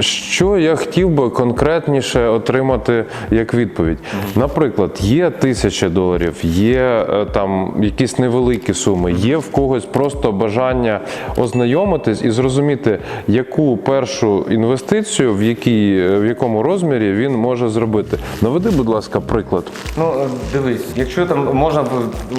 що я хотів би конкретніше отримати як відповідь? Наприклад, є тисяча доларів, є е, там якісь невеликі суми, є в когось просто бажання ознайомитись і зрозуміти, яку першу інвестицію, в, якій, в якому розмірі він може зробити. Наведи, будь ласка, приклад. Ну, е, дивись, якщо там можна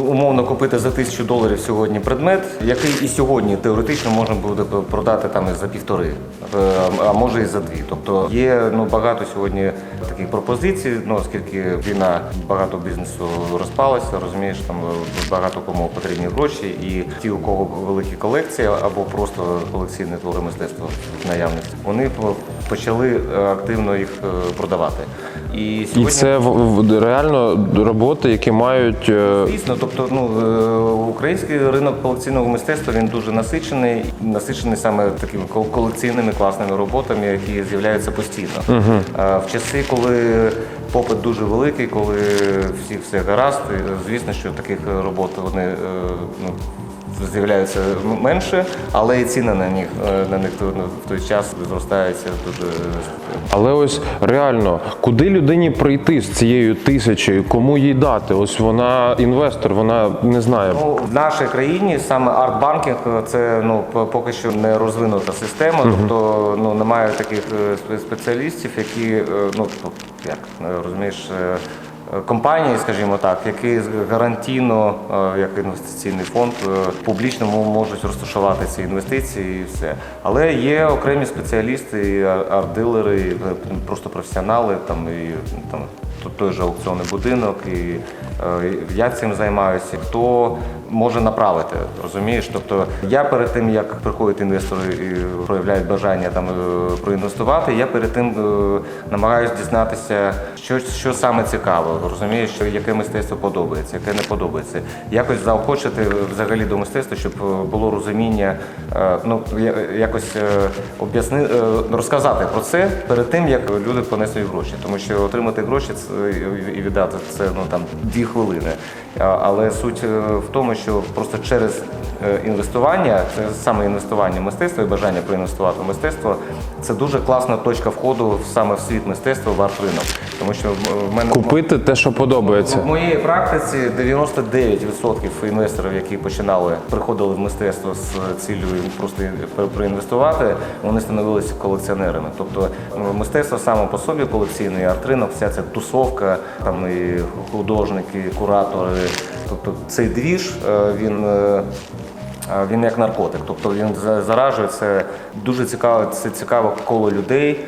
умовно купити за тисячу доларів сьогодні предмет, який і сьогодні теоретично можна буде продати там за півтори, е, а може і за дві. Тобто є ну багато сьогодні таких пропозицій. Ну оскільки війна багато бізнесу розпалася, розумієш, там е, багато кому потрібні гроші, і ті, у кого великі колекції або просто колекційні твори мистецтва наявності, вони почали е, активно їх е, продавати. І І це реально роботи, які мають. е, Звісно, тобто ну е, український ринок колекційного мистецтва він дуже насичений, насичений саме такими кол- колекційними класними роботами, які з'являються постійно. Е, В часи, коли попит дуже великий, коли всі все гаразд, звісно, що таких робот вони е, ну. З'являються менше, але і ціни на них е, на них ну, в той час зростаються дуже Але ось реально, куди людині прийти з цією тисячею, кому їй дати? Ось вона інвестор, вона не знає. Ну, в нашій країні саме артбанкінг це ну поки що не розвинута система, тобто ну немає таких е, спе- спеціалістів, які е, ну як е, розумієш. Компанії, скажімо так, які гарантійно, е, як інвестиційний фонд, е, публічно можуть розташувати ці інвестиції і все. Але є окремі спеціалісти, арт-дилери, е, просто професіонали, там і там т- той же аукціонний будинок, і е, я цим займаюся. Хто може направити, розумієш? Тобто я перед тим, як приходять інвестори і проявляють бажання там е, проінвестувати, я перед тим е, намагаюся дізнатися, що, що саме цікаво, розумієш, що яке мистецтво подобається, яке не подобається. Якось заохочити взагалі до мистецтва, щоб було розуміння, ну якось об'ясни, розказати про це перед тим, як люди понесуть гроші. Тому що отримати гроші це, і віддати це ну там дві хвилини. Але суть е, в тому, що просто через інвестування, це саме інвестування в мистецтво і бажання проінвестувати в мистецтво, це дуже класна точка входу саме в світ мистецтва, в арт-ринок. Тому що в мене Купити те, що подобається. в моїй практиці 99% інвесторів, які починали, приходили в мистецтво з цілею просто проінвестувати, вони становилися колекціонерами. Тобто мистецтво саме по собі колекційний арт-ринок, вся ця тусовка, там і художники, куратори. Тобто цей двіж, е, він. Він як наркотик, тобто він за- заражує це дуже цікаве, це цікаве коло людей.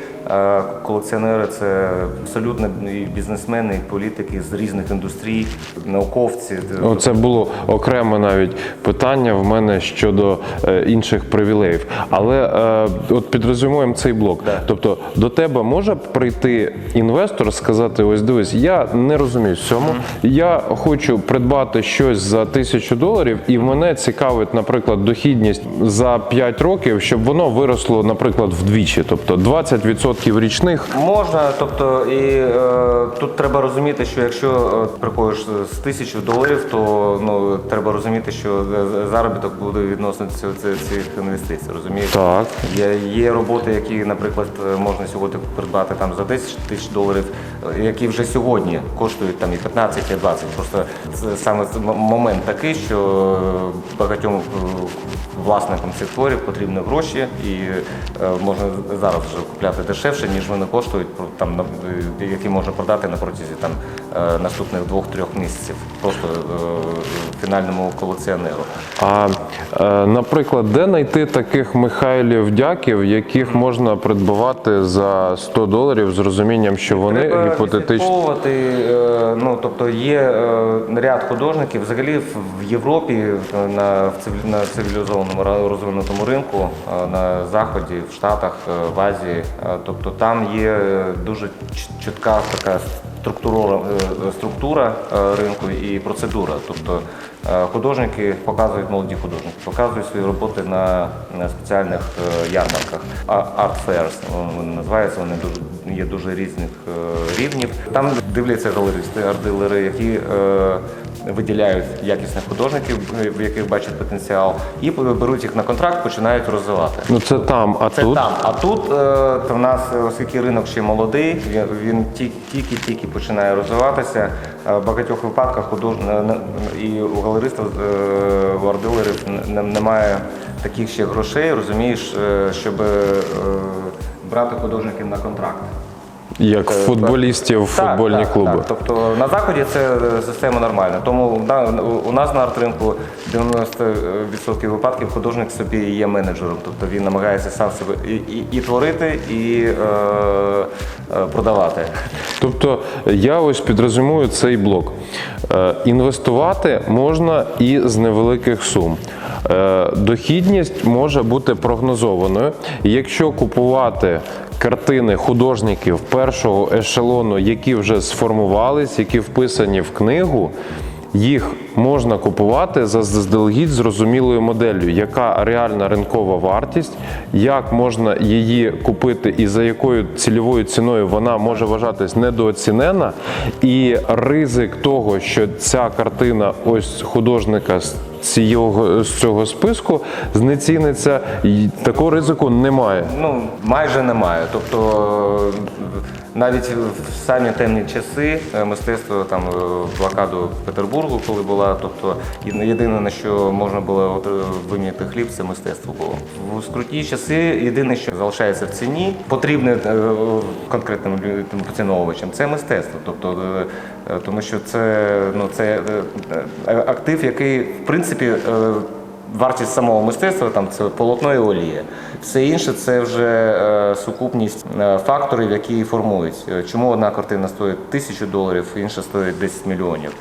Колекціонери це абсолютно і бізнесмени, і політики з різних індустрій, науковці. Оце було окреме навіть питання в мене щодо е, інших привілеїв. Але е, от підрозумуємо цей блок. Тобто до тебе може прийти інвестор сказати: ось дивись, я не розумію цьому. Я хочу придбати щось за тисячу доларів, і мене цікавить, наприклад, дохідність за 5 років, щоб воно виросло, наприклад, вдвічі, тобто 20% річних. Можна, тобто, і е, тут треба розуміти, що якщо е, приходиш з тисячі доларів, то ну треба розуміти, що е, заробіток буде відносно цих інвестицій. Розумієш? Так. Є, є роботи, які, наприклад, е, можна сьогодні придбати там за 10 тисяч доларів, які вже сьогодні коштують там і 15, і 20. Просто це саме момент такий, що багатьом власникам цих творів потрібні гроші, і е, можна зараз вже купляти дешевше, ніж вони коштують, там е, які можна продати на протязі там е, наступних двох-трьох місяців, просто е, колекціонеру. А е, наприклад, де знайти таких Михайлів дяків, яких можна придбавати за 100 доларів з розумінням, що вони Треба гіпотетично. е, Ну тобто є е, ряд художників. Взагалі в Європі на цивілізованому розвинутому ринку на заході, в Штатах, в Азії. Тобто там є дуже чітка така структура, е, структура е, ринку і процедура. Тобто е, художники показують молоді художники, показують свої роботи на, спеціальних ярмарках. Art fairs вони називаються, вони дуже є дуже різних рівнів. Там дивляться галеристи, арт-дилери, які виділяють якісних художників, е, в яких бачать потенціал, і беруть їх на контракт, починають розвивати. Ну це там, а Це тут там. А тут е, то в нас, е, оскільки ринок ще молодий, він, він ті- тільки-тільки починає розвиватися. В багатьох випадках худож... і у галеристів, у арт-дилерів немає таких ще грошей, розумієш, щоб брати художників на контракт. Як футболістів, футбольні так, клуби. Так. Тобто на заході це е, система нормальна. Тому да, у нас на арт-ринку 90% випадків художник собі є менеджером. Тобто він намагається сам себе і, і, і творити, і е, е, продавати. Тобто я ось підрозумію цей блок. Е, Інвестувати можна і з невеликих сум. Е, Дохідність може бути прогнозованою. Якщо купувати картини художників першого ешелону, які вже сформувались, які вписані в книгу, їх можна купувати за заздалегідь зрозумілою моделлю, яка реальна ринкова вартість, як можна її купити і за якою цільовою ціною вона може вважатись недооцінена, і ризик того, що ця картина ось художника з цього, з цього списку знеціниться, і такого ризику немає. Ну, майже немає. Тобто навіть в самі темні часи е, мистецтво там е, блокаду Петербургу, коли була, тобто єдине- на що можна було е, виміняти хліб, це мистецтво було. В скруті часи єдине, що залишається в ціні, потрібне конкретним поціновувачам, це мистецтво. Тобто, тому що це, ну, це актив, який в принципі. Вартість самого мистецтва там це полотно і олія. Все інше це вже е, сукупність е, факторів, які формують. Е, Чому одна картина стоїть тисячу доларів, інша стоїть 10 мільйонів.